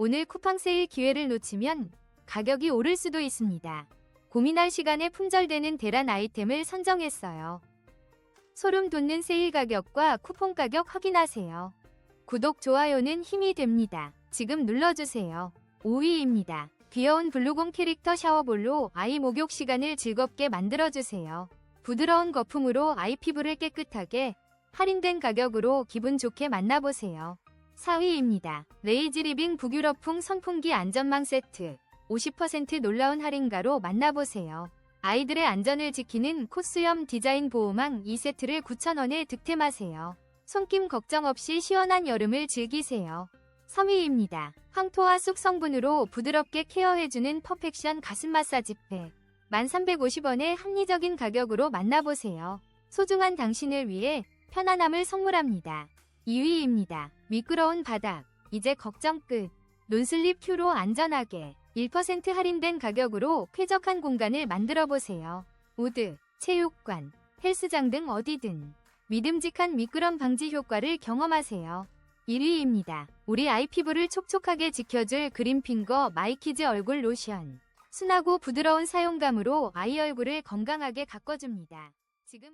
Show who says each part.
Speaker 1: 오늘 쿠팡 세일 기회를 놓치면 가격이 오를 수도 있습니다. 고민할 시간에 품절되는 대란 아이템을 선정했어요. 소름 돋는 세일 가격과 쿠폰 가격 확인하세요. 구독, 좋아요는 힘이 됩니다. 지금 눌러주세요. 5위입니다. 귀여운 블루공 캐릭터 샤워볼로 아이 목욕 시간을 즐겁게 만들어주세요. 부드러운 거품으로 아이 피부를 깨끗하게 할인된 가격으로 기분 좋게 만나보세요. 4위입니다. 레이지 리빙 북유럽풍 선풍기 안전망 세트 50% 놀라운 할인가로 만나보세요. 아이들의 안전을 지키는 코스염 디자인 보호망 2세트를 9,000원에 득템하세요. 손김 걱정 없이 시원한 여름을 즐기세요. 3위입니다. 황토와 쑥 성분으로 부드럽게 케어해주는 퍼펙션 가슴 마사지 팩 1,350원의 합리적인 가격으로 만나보세요. 소중한 당신을 위해 편안함을 선물합니다. 2위입니다. 미끄러운 바닥 이제 걱정 끝. 논슬립 큐로 안전하게 1% 할인된 가격으로 쾌적한 공간을 만들어 보세요. 우드, 체육관, 헬스장 등 어디든 믿음직한 미끄럼 방지 효과를 경험하세요. 1위입니다. 우리 아이 피부를 촉촉하게 지켜줄 그린핑거 마이키즈 얼굴 로션. 순하고 부드러운 사용감으로 아이 얼굴을 건강하게 가꿔줍니다. 지금